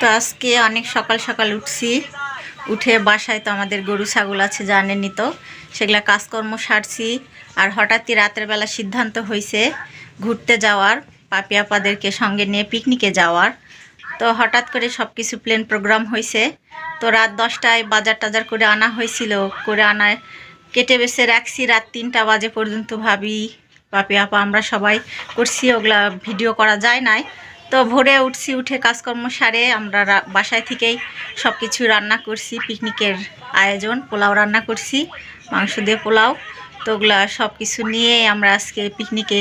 তো আজকে অনেক সকাল সকাল উঠছি। উঠে বাসায় তো আমাদের গরু, ছাগল আছে, জানেনই তো। সেগুলা কাজকর্ম সারছি। আর হঠাৎই রাতের বেলা সিদ্ধান্ত হয়েছে ঘুরতে যাওয়ার, পাপি আপাদেরকে সঙ্গে নিয়ে পিকনিকে যাওয়ার। তো হঠাৎ করে সব কিছু প্লেন প্রোগ্রাম হয়েছে তো রাত দশটায় বাজার টাজার করে আনা হয়েছিল করে আনায় কেটে বেছে রাখছি। রাত তিনটা বাজে পর্যন্ত ভাবি, পাপি আপা, আমরা সবাই করছি। ওগুলা ভিডিও করা যায় নাই। তো ভোরে উঠছি, উঠে কাজকর্ম সারে, আমরা বাসায় থেকেই সব কিছু রান্না করছি, পিকনিকের আয়োজন, পোলাও রান্না করছি, মাংস দিয়ে পোলাও, তো ওগুলা সব কিছু নিয়ে আমরা আজকে পিকনিকে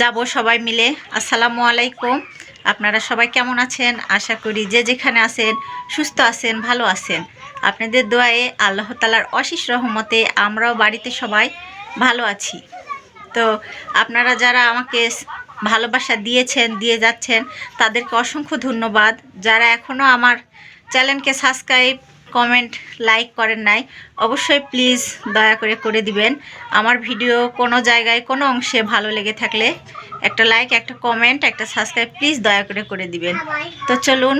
যাব সবাই মিলে। আসসালামু আলাইকুম। আপনারা সবাই কেমন আছেন? আশা করি যে যেখানে আছেন, সুস্থ আছেন, ভালো আছেন। আপনাদের দোয়ায়ে আল্লাহ তালার অশেষ রহমতে আমরাও বাড়িতে সবাই ভালো আছি। তো আপনারা যারা আমাকে ভালোবাসা দিয়েছেন, দিয়ে যাচ্ছেন। তাদেরকে অসংখ্য ধন্যবাদ। যারা এখনও আমার চ্যানেলকে সাবস্ক্রাইব, কমেন্ট, লাইক করেন নাই, অবশ্যই প্লিজ দয়া করে করে দিবেন। আমার ভিডিও কোনো জায়গায়, কোনো অংশে ভালো লেগে থাকলে একটা লাইক, একটা কমেন্ট, একটা সাবস্ক্রাইব প্লিজ দয়া করে করে দিবেন। তো চলুন,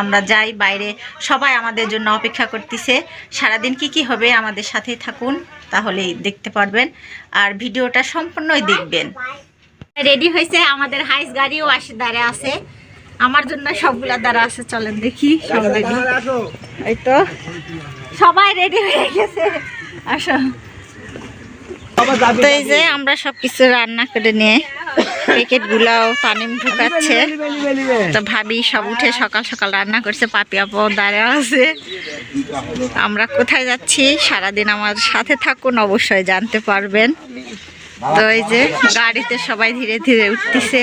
আমরা যাই বাইরে। সবাই আমাদের জন্য অপেক্ষা করতেছে। সারাদিন কি কি হবে আমাদের সাথেই থাকুন, তাহলেই দেখতে পারবেন। আর ভিডিওটা সম্পূর্ণই দেখবেন। রেডি হয়েছে, আমাদের হাইস গাড়িও আসে দাঁড়ে আছে। আমার জন্য সবগুলা দ্বারা আছে, চলেন দেখি সব রেডি এই তো, সবাই রেডি হয়ে গেছে, আসো। যে আমরা সব কিছু রান্না করে নিয়ে প্যাকেট গুলাও তানিম ঢুকাচ্ছে। তো ভাবি সব উঠে সকাল সকাল রান্না করছে, পাপি আপু দাঁড়া আছে। আমরা কোথায় যাচ্ছি? সারাদিন আমার সাথে থাকুন, অবশ্যই জানতে পারবেন। তো এই যে গাড়িতে সবাই ধীরে ধীরে উঠতেছে।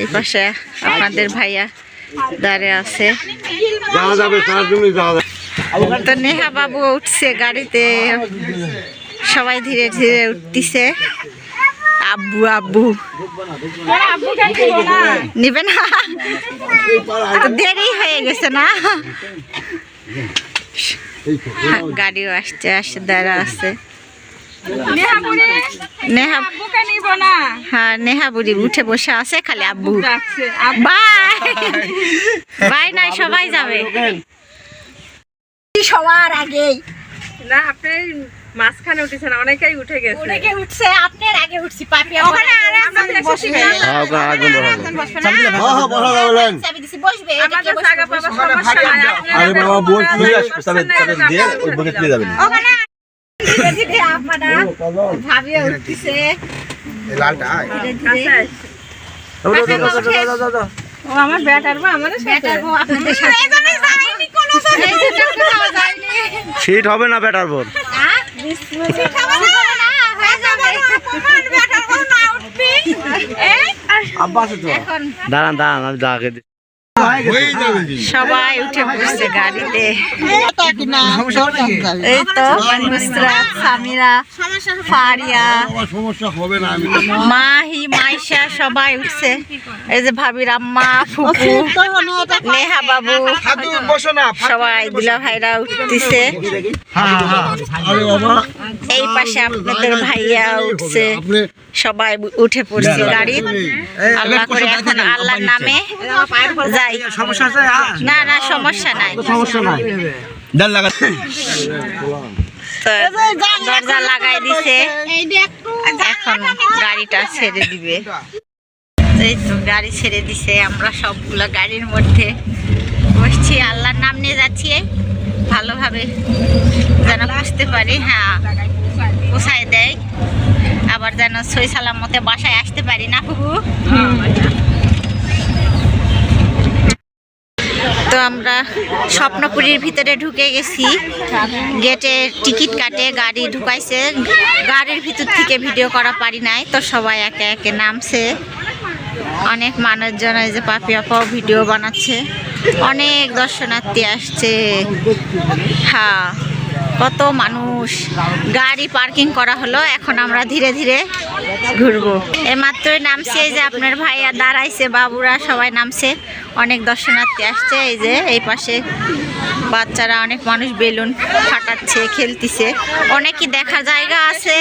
এই পাশে আপনাদের ভাইয়া দাঁড়িয়ে আছে। তো নেহা বাবু উঠছে গাড়িতে। সবাই ধীরে ধীরে উঠতেছে। আব্বু আব্বু। নিবে না। দেরি হয়ে গেছে না? গাড়িও আসছে আসছে দাঁড়া আছে। নেহা হ্যাঁ নেহা বুড়ি উঠে বসে আছে খালি আব্বু। বাই। বাই নাই সবাই যাবে। সবার আগেই। না আপনি মাঝখানে উঠেছেন অনেকেই উঠে গেছে। অনেকে উঠছে আপনার আগে উঠছি পাপি ওখানে আর একজন বসবে ওকে আরেকজন বসাবো বসাবো বলেন চাবি দিছি বসবে আমাদের জায়গা পাবা সমস্যা আরে বাবা আসবে তবে দিয়ে ওই যাবেন। ওখানে ও আমার ব্যাটার বা আমার বেটার আপনাদের সাথে। যায়নি কোনো এই যে দেখতে পাওয়া যায়নি। সিট হবে না বেটার বোর হ্যাঁ বিসমিল্লাহ খাওয়া যাবে না। হয়ে যাবে। আমার বেটার বউ না উঠবি। এই আব্বা আছে তো। এখন। দাঁড়ান দাঁড়ান আমি দাঁড়াকে দিই সবাই উঠে পড়ছে গাড়িতে। এই তো নুসরাত সামিরা ফারিয়া। সমস্যা হবে না মাহি মাইশা সবাই উঠছে। এই যে ভাবির আম্মা ফুপু নেহা বাবু সবাই দুলা ভাইরা উঠতেছে। এই পাশে আপনাদের ভাইয়া উঠছে। সবাই উঠে পড়ছে গাড়ি। আল্লাহ করে এখন আল্লাহর নামে। যাই সমস্যা আছে? না না সমস্যা নাই। সমস্যা নাই। ডাল লাগা দরজা লাগাই দিছে। এখন গাড়িটা ছেড়ে দিবে। এই তো গাড়ি ছেড়ে দিছে। আমরা সবগুলো গাড়ির মধ্যে বসছি। আল্লাহর নাম নিয়ে যাচ্ছি। ভালোভাবে যেন বুঝতে পারি। হ্যাঁ পোষায় দেয়। আবার যেন সই সালামতে বাসায় আসতে পারি না ফুবু তো আমরা স্বপ্নপুরীর ভিতরে ঢুকে গেছি। গেটে টিকিট কাটে, গাড়ি ঢুকাইছে। গাড়ির ভিতর থেকে ভিডিও করা পারি নাই, তো সবাই একে একে নামছে। অনেক মানুষজন এই যে পাপি আপাও ভিডিও বানাচ্ছে। অনেক দর্শনার্থী আসছে। হ্যাঁ। কত মানুষ গাড়ি পার্কিং করা হলো, এখন আমরা ধীরে ধীরে ঘুরবো। এমাত্রই নামছে, এই যে আপনার ভাইয়া দাঁড়াইছে, বাবুরা সবাই নামছে। অনেক দর্শনার্থী আসছে, এই যে এই পাশে বাচ্চারা, অনেক মানুষ বেলুন ফাটাচ্ছে, খেলতেছে। অনেকই দেখার জায়গা আছে।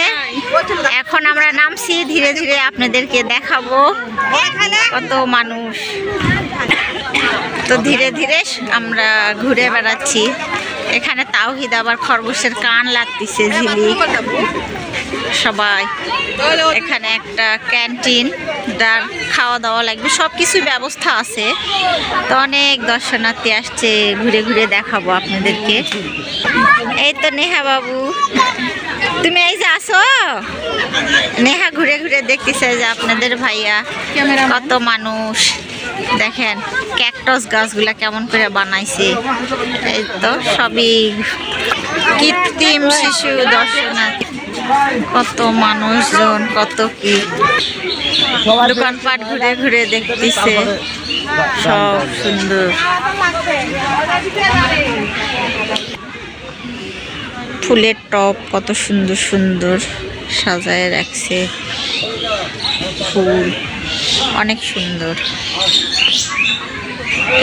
এখন আমরা নামছি, ধীরে ধীরে আপনাদেরকে দেখাবো কত মানুষ। তো ধীরে ধীরে আমরা ঘুরে বেড়াচ্ছি। এখানে তাওহিদ আবার খরগোশের কান লাগতেছে ঝিলিক। সবাই এখানে একটা ক্যান্টিন যার খাওয়া দাওয়া লাগবে সব কিছুর ব্যবস্থা আছে। তো অনেক দর্শনার্থী আসছে ঘুরে ঘুরে দেখাবো আপনাদেরকে। এই তো নেহা বাবু। তুমি এই যে আসো। নেহা ঘুরে ঘুরে দেখতেছে যে আপনাদের ভাইয়া কত মানুষ। দেখেন ক্যাকটস গাছগুলা কেমন করে বানাইছে। এই তো সবই কৃত্রিম শিশু দর্শনার্থী। কত মানুষজন, কত কি। দোকানপাট ঘুরে ঘুরে দেখতেছে। সব সুন্দর। ফুলের টপ কত সুন্দর সুন্দর সাজায় রাখছে। ফুল অনেক সুন্দর।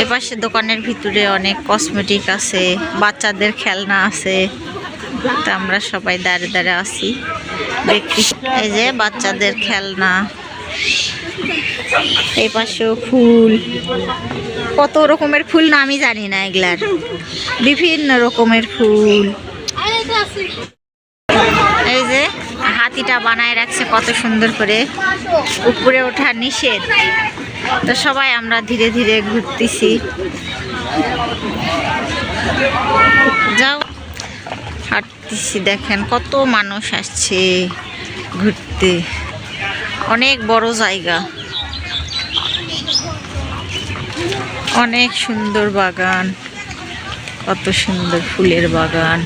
এপাশে দোকানের ভিতরে অনেক কসমেটিক আছে, বাচ্চাদের খেলনা আছে। তো আমরা সবাই দাঁড়িয়ে দাঁড়িয়ে আছি। দেখি, এই যে বাচ্চাদের খেলনা। এই পাশেও ফুল। কত রকমের ফুল না আমি জানি না এগুলার। বিভিন্ন রকমের ফুল। এই যে হাতিটা বানায় রাখছে কত সুন্দর করে। উপরে ওঠা নিষেধ। তো সবাই আমরা ধীরে ধীরে ঘুরতেছি। যাও, হাঁটতেছি, দেখেন কত মানুষ আসছে ঘুরতে। অনেক বড় জায়গা। অনেক সুন্দর বাগান। কত সুন্দর ফুলের বাগান।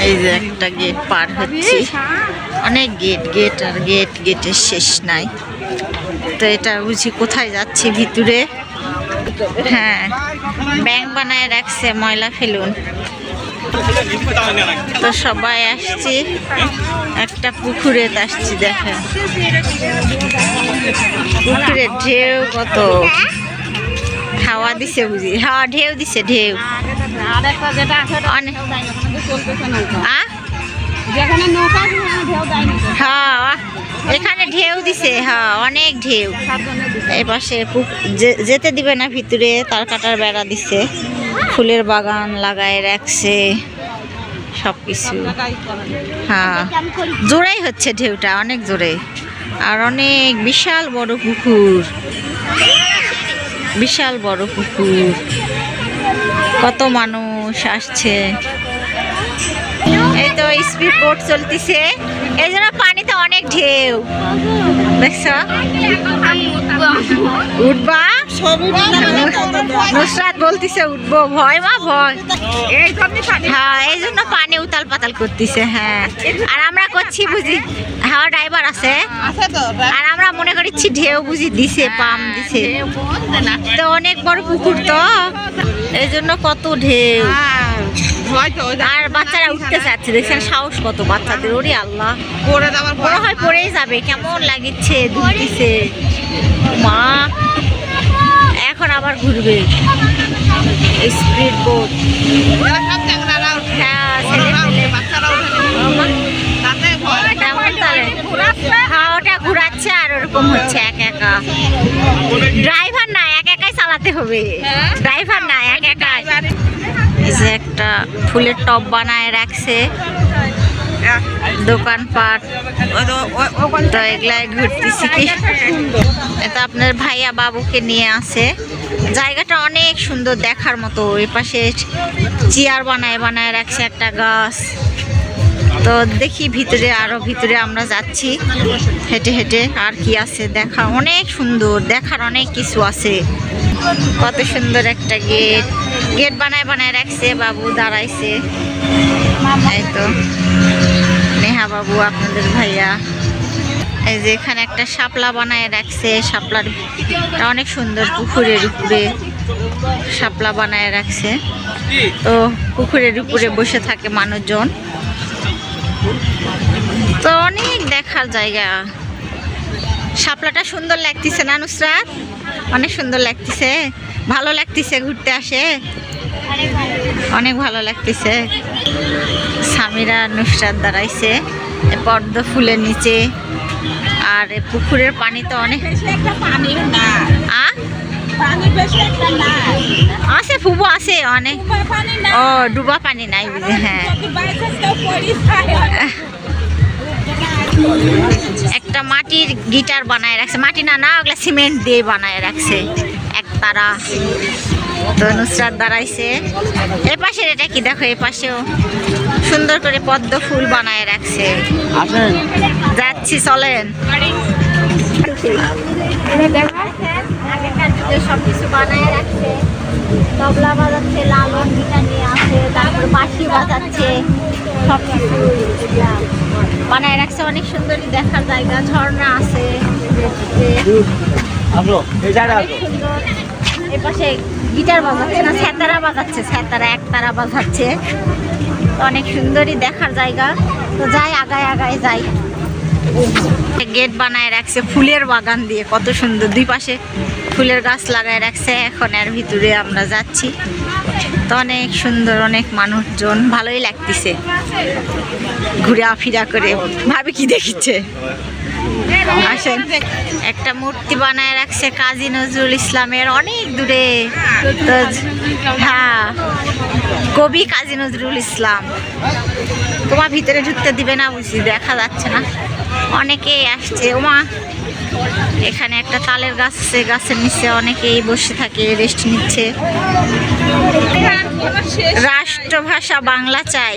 এই যে একটা গেট পার হচ্ছে। অনেক গেট গেট আর গেট, গেটের শেষ নাই। তো এটা বুঝি কোথায় যাচ্ছে ভিতরে? হ্যাঁ ব্যাংক বানায় রাখছে ময়লা ফেলুন। তো সবাই আসছি একটা পুকুরে আসছি দেখেন। পুকুরে ঢেউ কত। হাওয়া দিছে বুঝি। হাওয়া ঢেউ দিছে ঢেউ। আরেকটা যেটা আছে অনেক। হ্যাঁ এখানে ঢেউ দিছে হ্যাঁ অনেক ঢেউ। সাবধানে দিতে পাশে যে- যেতে দিবে না ভিতরে, তার কাটার বেড়া দিছে। ফুলের বাগান লাগায় রাখছে সব কিছু হ্যাঁ জোরেই হচ্ছে ঢেউটা, অনেক জোরে। আর অনেক বিশাল বড় পুকুর। বিশাল বড় পুকুর। কত মানুষ আসছে। তো স্পিড বোট চলতেছে। এই জন্য পানিতে অনেক ঢেউ। দেখছ? উঠবা? নুসরাত বলতিছে উঠবো ভয় মা ভয়। হ্যাঁ এই জন্য পানি উতাল পাতাল করতেছে হ্যাঁ। আর আমরা করছি বুঝি হ্যাঁ ড্রাইভার আছে। আর আমরা মনে করছি ঢেউ বুঝি দিছে পাম দিছে। তো অনেক বড় পুকুর তো। এই জন্য কত ঢেউ। হ্যাঁ, আর বাচ্চারা উঠতে চাচ্ছে দেখছেন সাহস কত বাচ্চাদের ওরে আল্লাহ। হয় পড়েই যাবে কেমন লাগিচ্ছে মা এখন আবার ঘুরবে। স্পিড বোট হ্যাঁ হ্যাঁ ঘুরাচ্ছে আর ওরকম হচ্ছে এক একা। ড্রাইভার না এক একাই চালাতে হবে। হ্যাঁ। ড্রাইভার না এক একাই যে একটা ফুলের টব বানায় রাখছে। দোকানপাট। তো, এগুলায় ঘুরতেছি কি? এটা আপনার ভাইয়া বাবুকে নিয়ে আসে জায়গাটা অনেক সুন্দর দেখার মতো। ওই পাশে চেয়ার বানায় বানায় রাখছে একটা গাছ। তো দেখি ভিতরে আরও ভিতরে আমরা যাচ্ছি। হেঁটে হেঁটে আর কি আছে দেখা। অনেক সুন্দর দেখার অনেক কিছু আছে। কত সুন্দর একটা গেট। গেট বানায় বানায় রাখছে, বাবু দাঁড়াইছে। এই তো। নেহা বাবু, আপনাদের ভাইয়া। এই যে এখানে একটা শাপলা বানায় রাখছে, শাপলার অনেক সুন্দর, পুকুরের উপরে শাপলা বানায় রাখছে। তো পুকুরের উপরে বসে থাকে মানুষজন। তো অনেক দেখার জায়গা। শাপলাটা সুন্দর লাগতেছে না, নুসরাত? অনেক সুন্দর লাগতেছে। ভালো লাগতেছে ঘুরতে আসে। অনেক ভালো লাগতেছে। স্বামীরা নুসরাত দাঁড়াইছে পদ্ম ফুলের নিচে আর পুকুরের পানি তো অনেক। আছে ফুবো আছে অনেক। ও ডুবা পানি নাই বুঝি হ্যাঁ। একটা মাটির গিটার বানায় রাখছে। মাটি না না ওগুলা সিমেন্ট দিয়ে বানায় রাখছে। এক তারা। তো নুসরাত দাঁড়াইছে এ পাশের এটা কি? দেখো এ পাশেও সুন্দর করে পদ্ম ফুল বানায় রাখছে। যাচ্ছি চলেন। আগেকার যুগে সব কিছু বানায় রাখছে। তবলা বাজাচ্ছে লালন গিটার নিয়ে আছে তারপর বাঁশি বাজাচ্ছে সব কিছু বানায় রাখছে। অনেক সুন্দরই দেখার জায়গা ঝর্ণা আছে। সুন্দর। এ পাশে গিটার বাজাচ্ছে না ছ্যাতারা বাজাচ্ছে ছ্যাতারা একতারা বাজাচ্ছে। অনেক সুন্দরই দেখার জায়গা। তো যাই, আগায় আগায় যাই। গেট বানায় রাখছে, ফুলের বাগান দিয়ে, কত সুন্দর। দুই পাশে ফুলের গাছ লাগায় রাখছে, এখন এর ভিতরে আমরা যাচ্ছি। তো অনেক সুন্দর, অনেক মানুষজন, ভালোই লাগতেছে। ঘুরা ফিরা করে, ভাবে কি দেখিচ্ছে? আসেন। একটা মূর্তি বানায় রাখছে কাজী নজরুল ইসলামের অনেক দূরে। হ্যাঁ কবি কাজী নজরুল ইসলাম। তোমার ভিতরে ঢুকতে দিবে না বুঝি, দেখা যাচ্ছে না। অনেকেই আসছে। ওমা, এখানে একটা তালের গাছ আছে, গাছের নিচে অনেকেই বসে থাকে রেস্ট নিচ্ছে। রাষ্ট্রভাষা বাংলা চাই।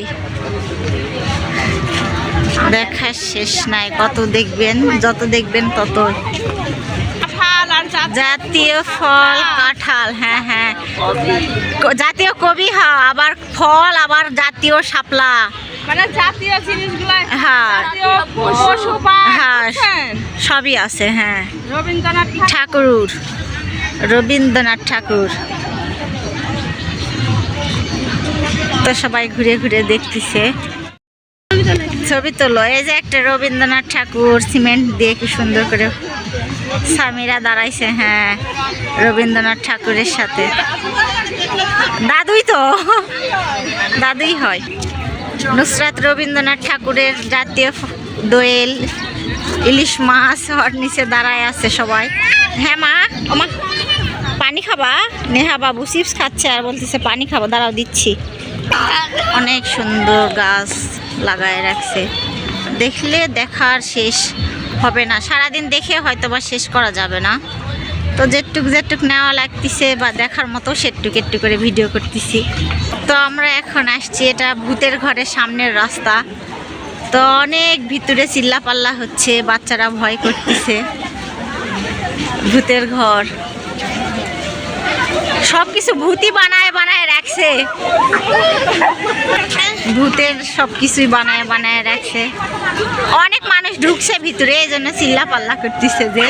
দেখার শেষ নাই কত দেখবেন যত দেখবেন তত। জাতীয় ফল কাঁঠাল। হ্যাঁ হ্যাঁ। জাতীয় কবি হ্যাঁ আবার ফল আবার জাতীয় শাপলা। মানে জাতীয় জিনিসগুলো হ্যাঁ। হ্যাঁ সবই আছে হ্যাঁ। রবীন্দ্রনাথ ঠাকুর রবীন্দ্রনাথ ঠাকুর। তো সবাই ঘুরে ঘুরে দেখতেছে। ছবি তোলো। এই যে একটা রবীন্দ্রনাথ ঠাকুর সিমেন্ট দিয়ে কি সুন্দর করে স্বামীরা দাঁড়াইছে হ্যাঁ রবীন্দ্রনাথ ঠাকুরের সাথে। দাদুই তো, দাদুই হয়। নুসরাত রবীন্দ্রনাথ ঠাকুরের জাতীয় দোয়েল, ইলিশ মাছ ওর নিচে দাঁড়ায় আছে সবাই। হ্যাঁ মা ওমা পানি খাবা? নেহা বাবু চিপস খাচ্ছে আর বলতেছে, পানি খাবা, দাঁড়াও, দিচ্ছি। অনেক সুন্দর গাছ। লাগায় রাখছে। দেখলে দেখার শেষ হবে না। সারাদিন দেখে হয়তো বা শেষ করা যাবে না। তো যেটুক যেটুক নেওয়া লাগতেছে বা দেখার মতো সেটুক একটু করে ভিডিও করতেছি। তো আমরা এখন আসছি এটা ভূতের ঘরের সামনের রাস্তা। তো অনেক ভিতরে চিল্লাপাল্লা হচ্ছে, বাচ্চারা ভয় করতেছে। ভূতের ঘর। সব কিছু ভূতই বানায় বানায় রাখছে। ভূতের সব কিছুই বানায় বানায় রাখছে। অনেক মানুষ ঢুকছে ভিতরে, এই জন্য চিল্লা পাল্লা করতেছে যে।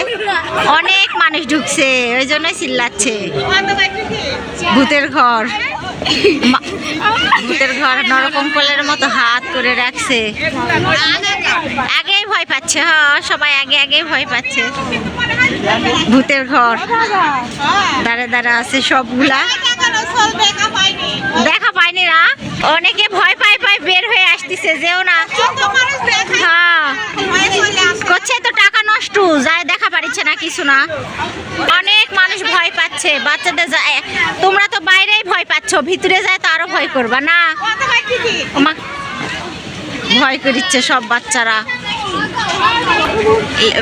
অনেক মানুষ ঢুকছে, ওই জন্যই চিল্লাচ্ছে। ভূতের ঘর। ভূতের ঘর নরকঙ্কলের মতো হাত করে রাখছে। আগেই ভয় পাচ্ছে, হ, সবাই আগে আগে ভয় পাচ্ছে। ভূতের ঘর। দাঁড়ে দাঁড়া আছে সবগুলা। দেখা পাইনি না। অনেকে ভয় পাই পাই বের হয়ে আসতেছে যেও না। হ্যাঁ। করছে তো টাকা নষ্ট যায় দেখা পারিচ্ছে না কিছু না। অনেক মানুষ ভয় পাচ্ছে বাচ্চাদের যায় তোমরা তো বাইরেই ভয় পাচ্ছ ভিতরে যায় তো আরও ভয় করবা না? ভয় করিচ্ছে সব বাচ্চারা।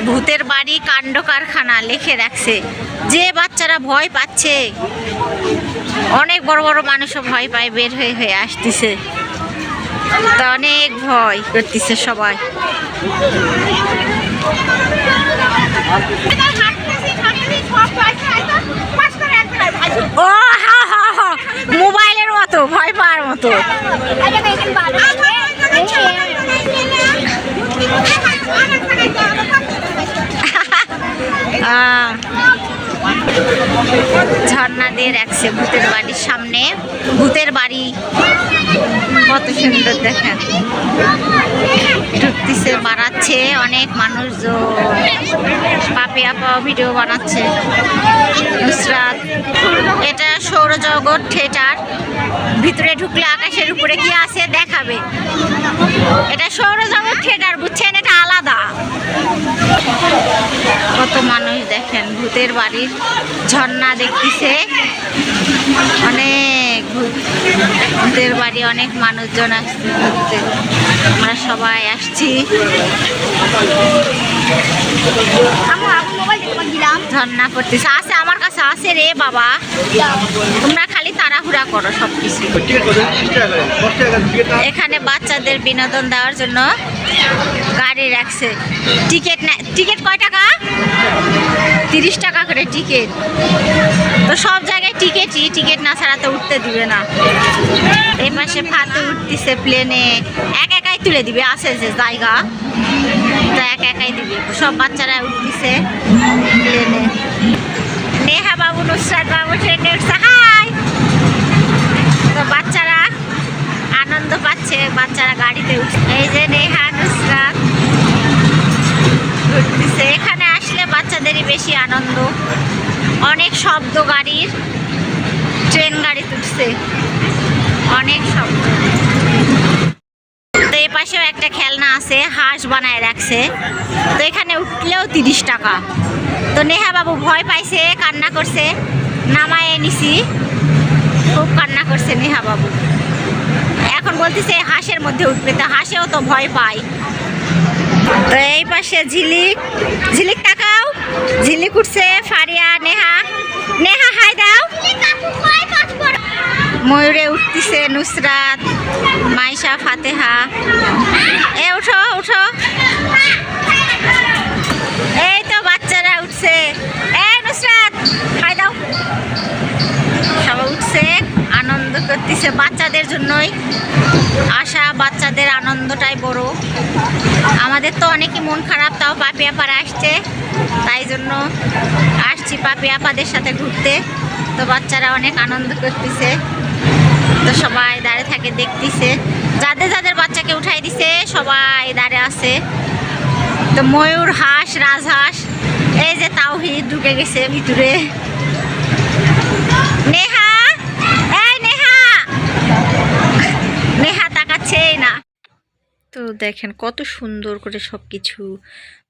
ভূতের বাড়ি কাণ্ড কারখানা লিখে রাখছে। যে বাচ্চারা ভয় পাচ্ছে, অনেক বড় বড় মানুষও ভয় পায়, বের হয়ে হয়ে আসতেছে। তা অনেক ভয় করতেছে সবাই। ও মোবাইলের মতো, ভয় পাওয়ার মতো। আহ, ঝর্ণা দিয়ে রাখছে ভূতের বাড়ির সামনে। ভূতের বাড়ি কত সুন্দর দেখেন। ঢুকতেছে বাড়াচ্ছে অনেক মানুষজন পাপি আপা ভিডিও বানাচ্ছে। নুসরাত এটা সৌরজগৎ থিয়েটার। ভিতরে ঢুকলে আকাশের উপরে কি আছে দেখাবে। এটা সৌরজগৎ থিয়েটার, বুঝছেন? এটা আলাদা। কত মানুষ দেখেন, ভূতের বাড়ির ঝর্ণা দেখতেছে। অনেক ভূতের বাড়ি, অনেক মানুষজন আসছে। ঘুরতে আমরা সবাই আসছি। ঝর্ণা পড়তেছে আছে আমার কাছে আছে রে বাবা। তোমরা খালি তাড়াহুড়া করো সব কিছু এখানে বাচ্চাদের বিনোদন দেওয়ার জন্য গাড়ি রাখছে। টিকিট না টিকিট কয় টাকা? তিরিশ টাকা করে টিকিট। তো সব জায়গায় টিকিটই। টিকিট না ছাড়া তো উঠতে দিবে না। এই পাশে ফাতে উঠতেছে প্লেনে এক একাই তুলে দিবে। আছে যে জায়গা। তো এক একাই দিবে। সব বাচ্চারা উঠতেছে। প্লেনে নেহা বাবু, নুসরাত বাবু ট্রেনে উঠছে। হাই! তো বাচ্চারা আনন্দ পাচ্ছে, বাচ্চারা গাড়িতে উঠছে। এই যে নেহা, নুসরাত ঘুরতেছে এখানে আসলে বাচ্চাদেরই বেশি আনন্দ। অনেক শব্দ গাড়ির। ট্রেন গাড়ি তুলছে অনেক শব্দ। পাশেও একটা খেলনা আছে, হাঁস বানায় রাখছে। তো এখানে উঠলেও তিরিশ টাকা। তো নেহা বাবু ভয় পাইছে, কান্না করছে। নামায় নিছি খুব কান্না করছে নেহা বাবু। এখন বলতেছে, হাঁসের মধ্যে উঠবে। তো হাঁসেও তো ভয় পায়। তো এই পাশে ঝিলিক। ঝিলিক তাকাও। ঝিলিক উঠছে, ফারিয়া, নেহা হাই দাও ময়ূরে উঠতেছে নুসরাত, মাইশা, ফাতেহা। এ, উঠো উঠো। এই তো বাচ্চারা উঠছে। এ, নুসরাত হাই দাও। সবাই উঠছে, আনন্দ করতেছে বাচ্চাদের জন্যই। আশা, বাচ্চাদের আনন্দটাই বড়। আমাদের তো অনেকই মন খারাপ, তাও পাপি আপারা আসছে। তাই জন্য আসছি পাপি আপাদের সাথে ঘুরতে। তো বাচ্চারা অনেক আনন্দ করতেছে। তো সবাই দাঁড়িয়ে থাকে, দেখতেছে। যাদের যাদের বাচ্চাকে উঠাই দিছে, সবাই দাঁড়িয়ে আছে। তো ময়ূর হাঁস, রাজহাঁস, এই যে তাওহিদ ঢুকে গেছে ভিতরে। নেহা! এই নেহা! নেহা তাকাচ্ছেই না। তো দেখেন কত সুন্দর করে সব কিছু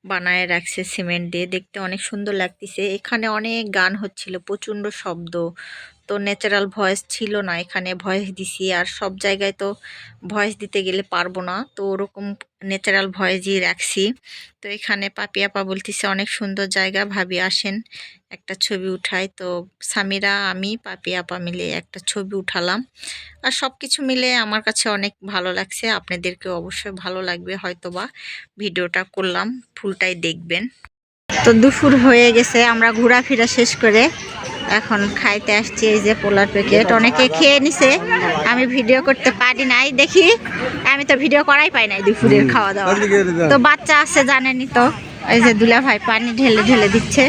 বানায় রাখছে সিমেন্ট দিয়ে। দেখতে অনেক সুন্দর লাগতেছে। এখানে অনেক গান হচ্ছিল, প্রচণ্ড শব্দ। তো ন্যাচারাল ভয়েস ছিল না এখানে ভয়েস দিছি। আর সব জায়গায় তো ভয়েস দিতে গেলে পারব না, তো ওরকম ন্যাচারাল ভয়েসই রাখছি। তো এখানে পাপি আপা বলতেছে, অনেক সুন্দর জায়গা, ভাবি আসেন, একটা ছবি উঠাই। তো সামিরা, আমি, পাপি আপা মিলে একটা ছবি উঠালাম। আর সব কিছু মিলে আমার কাছে অনেক ভালো লাগছে। আপনাদেরকে অবশ্যই ভালো লাগবে, হয়তোবা ভিডিওটা করলাম, ফুলটাই দেখবেন। তো দুপুর হয়ে গেছে, আমরা ঘোরাফেরা শেষ করে এখন খাইতে আসছি এই যে পোলার প্যাকেট। অনেকে খেয়ে নিছে। আমি ভিডিও করতে পারি নাই দেখি। আমি তো ভিডিও করাই পাই নাই দুপুরের খাওয়া দাওয়া তো বাচ্চা আছে জানেনি তো। এই যে দুলা ভাই পানি ঢেলে ঢেলে দিচ্ছে।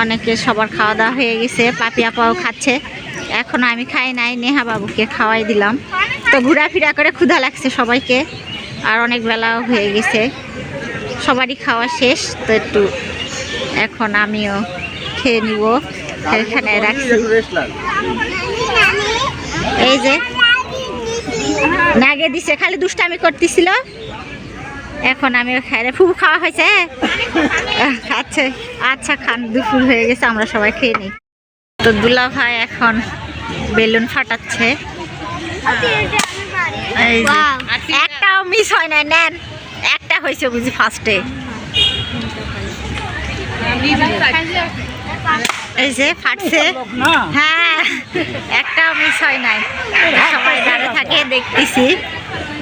অনেকে সবার খাওয়া দাওয়া হয়ে গেছে পাপি আপাও খাচ্ছে। এখন আমি খাই নাই নেহা বাবুকে খাওয়াই দিলাম। তো ঘোরাফেরা করে ক্ষুধা লাগছে সবাইকে। আর অনেক বেলাও হয়ে গেছে। সবারই খাওয়া শেষ তো একটু এখন আমিও খেয়ে নিব। এখানে রাখছি। এই যে নাগে দিছে খালি দুষ্টামি করতেছিল। এখন আমি খাই ফুফু খাওয়া হয়েছে। আচ্ছা আচ্ছা খান দুপুর হয়ে গেছে আমরা সবাই খেয়ে নিই। তো দুলা ভাই এখন বেলুন ফাটাচ্ছে। একটাও মিস হয় না নেন। একটা হয়েছে বুঝি ফার্স্টে এই যে ফাটছে। হ্যাঁ একটাও মিস হয় নাই। সবাই দাঁড়িয়ে থাকে দেখতেছি।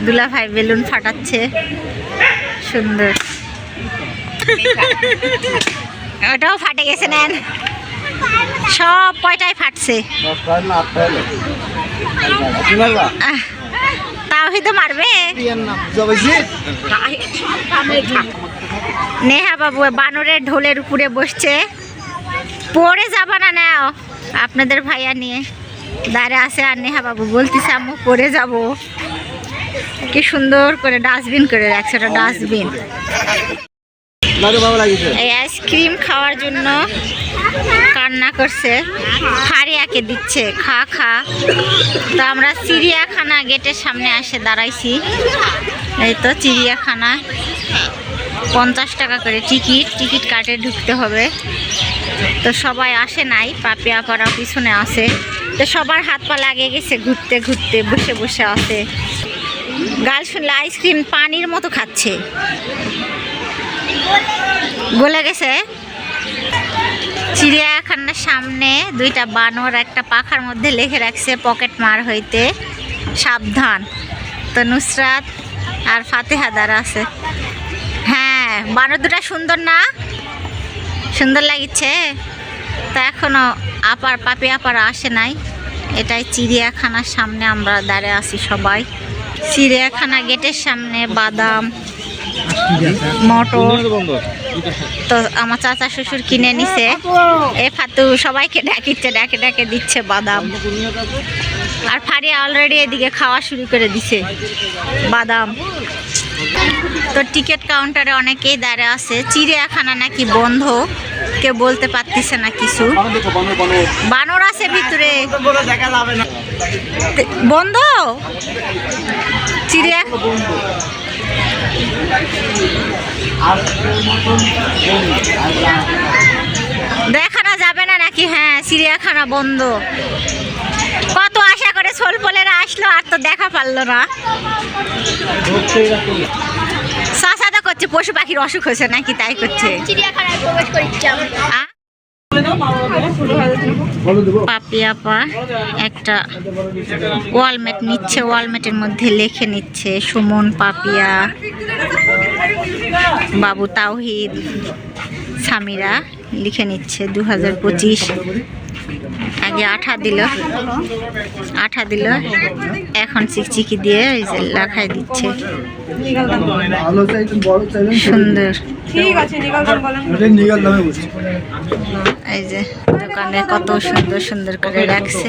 দুলা ভাই বেলুন ফাটাচ্ছে। সুন্দর। ওটাও ফাটে গেছে নেন। সব কয়টাই ফাটছে? তাও হয়তো মারবে? নেহা বাবু বানরের ঢোলের উপরে বসছে। পড়ে যাবা না নাও? আপনাদের ভাইয়া নিয়ে। দাঁড়ে আছে আর নেহা বাবু। বলতেছে আম্মু পড়ে যাব। কি সুন্দর করে ডাস্টবিন করে রাখছে ওটা ডাস্টবিন। এই আইসক্রিম খাওয়ার জন্য কান্না করছে। ফারিয়াকে দিচ্ছে খা খা। তো আমরা চিড়িয়াখানা গেটের সামনে এসে দাঁড়াইছি। এই তো চিড়িয়াখানা। পঞ্চাশ টাকা করে টিকিট টিকিট কাটে ঢুকতে হবে। তো সবাই আসে নাই, পাপি আপারা পিছনে আসে তো সবার হাত পা লাগিয়ে গেছে ঘুরতে ঘুরতে, বসে বসে আছে। গাল শুনলে আইসক্রিম পানির মতো খাচ্ছে। গলে গেছে। চিড়িয়াখানার সামনে দুইটা বানর একটা পাখার মধ্যে লেখে রাখছে পকেট মার হইতে, সাবধান। তো নুসরাত আর ফাতেহাদার আছে। বানর দুটা সুন্দর না? সুন্দর লাগিচ্ছে তা এখনও আপার পাপি আপার আসে নাই। এটাই চিড়িয়াখানার সামনে আমরা দাঁড়িয়ে আছি সবাই। চিড়িয়াখানা গেটের সামনে বাদাম, মটর। তো আমার চাচা শ্বশুর কিনে নিছে। এ ফাতু সবাইকে ডাকিচ্ছে, ডাকে ডাকে দিচ্ছে বাদাম। আর ফারিয়া অলরেডি এদিকে খাওয়া শুরু করে দিছে। বাদাম। তো টিকিট কাউন্টারে অনেকেই দাঁড়িয়ে আছে। চিড়িয়াখানা নাকি বন্ধ, কেউ বলতে পারতেছে না কিছু। বানর আছে ভিতরে। বন্ধ? চিড়িয়া দেখানো যাবে না নাকি? হ্যাঁ চিড়িয়াখানা বন্ধ। কত করে আসলো আর তো দেখা পারল না। চাষা করছে পশু পাখির অসুখ হয়েছে নাকি তাই করছে। একটা ওয়ালমেট নিচ্ছে ওয়ালমেটের মধ্যে লিখে নিচ্ছে সুমন পাপিয়া বাবু তাওহিদ সামিরা লিখে নিচ্ছে দু হাজার পঁচিশ। আগে আঠা দিল। আঠা দিল। এখন চিকচিকি দিয়ে এই যে লেখায় দিচ্ছে। সুন্দর। এই যে দোকানে কত সুন্দর সুন্দর করে রাখছে।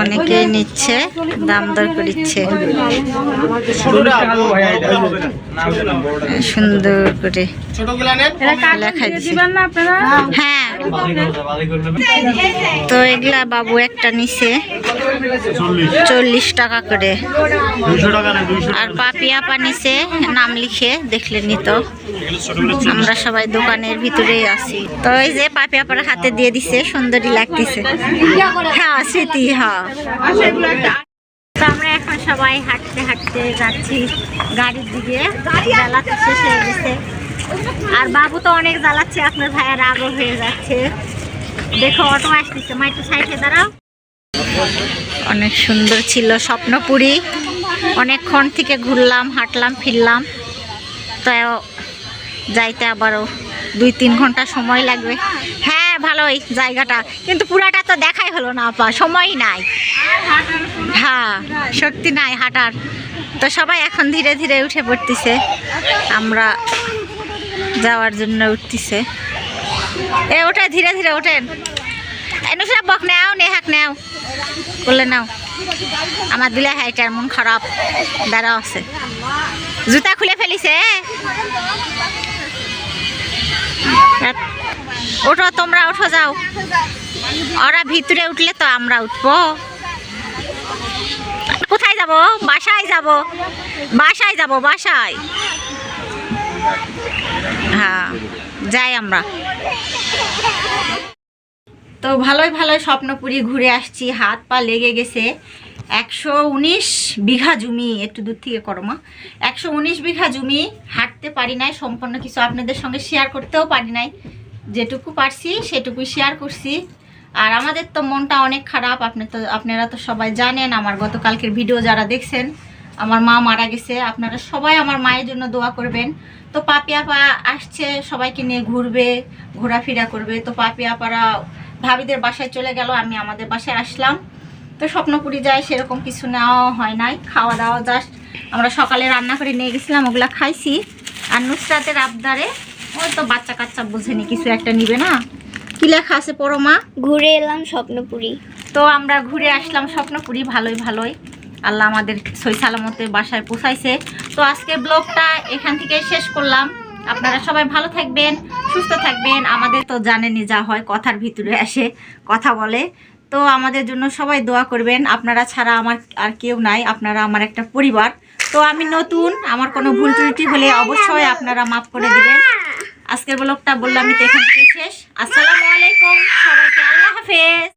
অনেকেই নিচ্ছে দাম দর করিচ্ছে। সুন্দর করে লেখা দিচ্ছে হ্যাঁ। তো এগুলা বাবু একটা নিছে। চল্লিশ। টাকা করে। আর পাপিয়া পানিছে নাম লিখে দেখলে নিত। আমরা সবাই দোকানের ভিতরেই আছি। তো এই যে পাপিয়া পার হাতে দিয়ে দিছে সুন্দরী লাগতেছে। হ্যাঁ স্মৃতি হ্যাঁ। তো আমরা এখন সবাই হাঁটতে হাঁটতে যাচ্ছি গাড়ির দিকে। বেলা তো শেষ হয়ে গেছে। আর বাবু তো অনেক জ্বালাচ্ছে আপনার ভাইয়ের রাগও হয়ে যাচ্ছে। দেখো, অটো আসতেছে। মা একটু সাইডে দাঁড়াও। অনেক সুন্দর ছিল স্বপ্নপুরী। অনেকক্ষণ থেকে ঘুরলাম, হাঁটলাম, ফিরলাম। তো যাইতে আবারও দুই, তিন ঘণ্টা সময় লাগবে। হ্যাঁ ভালোই জায়গাটা। কিন্তু পুরাটা তো দেখাই হলো না, আপা। সময় নাই। হ্যাঁ শক্তি নাই হাঁটার। তো সবাই এখন ধীরে ধীরে উঠে পড়তেছে। আমরা যাওয়ার জন্য উঠতেছে। এ ওঠে ধীরে ধীরে, ওঠেন। এনুসরা বক, নেও, নেহাক, নেও। করলে নাও। আমার দিলে হাইটার, মন খারাপ। দাঁড়াও আছে। জুতা খুলে ফেলিছে ওঠো, তোমরা, ওঠো, যাও। ওরা ভিতরে উঠলে তো আমরা উঠবো। কোথায় যাব? বাসায় যাব। বাসায় যাব, বাসায়। হ্যাঁ যাই আমরা। তো ভালোই ভালোই স্বপ্নপুরি ঘুরে আসছি। হাত পা লেগে গেছে। একশো উনিশ বিঘা জমি, একটু দূর থেকে করো মা। একশো উনিশ বিঘা জমি হাঁটতে পারি নাই, সম্পূর্ণ কিছু আপনাদের সঙ্গে শেয়ার করতেও পারি নাই। যেটুকু পারছি, সেটুকুই শেয়ার করছি। আর আমাদের তো মনটা অনেক খারাপ, আপনি তো, আপনারা তো সবাই জানেন, আমার গতকালকের ভিডিও যারা দেখছেন আমার মা মারা গেছে আপনারা সবাই আমার মায়ের জন্য দোয়া করবেন। তো পাপি আপা আসছে সবাইকে নিয়ে ঘুরবে ঘোরাফেরা করবে। তো পাপি আপারা ভাবিদের বাসায় চলে গেল আমি আমাদের বাসায় আসলাম। তো স্বপ্নপুরি যায় সেরকম কিছু নেওয়া হয় নাই। খাওয়া দাওয়া জাস্ট আমরা সকালে রান্না করে নিয়ে গেছিলাম ওগুলা খাইছি। আর নুসরাতের আবদারে ওই তো বাচ্চা কাচ্চা বোঝেনি কিছু একটা নিবে না। কি লেখা আছে পড়ো মা? ঘুরে এলাম স্বপ্নপুরী। তো আমরা ঘুরে আসলাম স্বপ্নপুরি ভালোই ভালোই। আল্লাহ আমাদের সই সালামতে বাসায় পৌঁছাইছে। তো আজকে ব্লগটা এখান থেকে শেষ করলাম। আপনারা সবাই ভালো থাকবেন, সুস্থ থাকবেন। আমাদের তো জানেনই যা হয়, কথার ভিতরে আসে, কথা বলে। তো আমাদের জন্য সবাই দোয়া করবেন। আপনারা ছাড়া আমার আর কেউ নাই, আপনারা আমার একটা পরিবার। তো আমি নতুন, আমার কোনো ভুল ত্রুটি হলে অবশ্যই আপনারা মাফ করে দিবেন। আজকের ব্লগটা বললাম আমি তো এখান থেকে শেষ। আসসালামু আলাইকুম, সবাইকে আল্লাহ হাফেজ।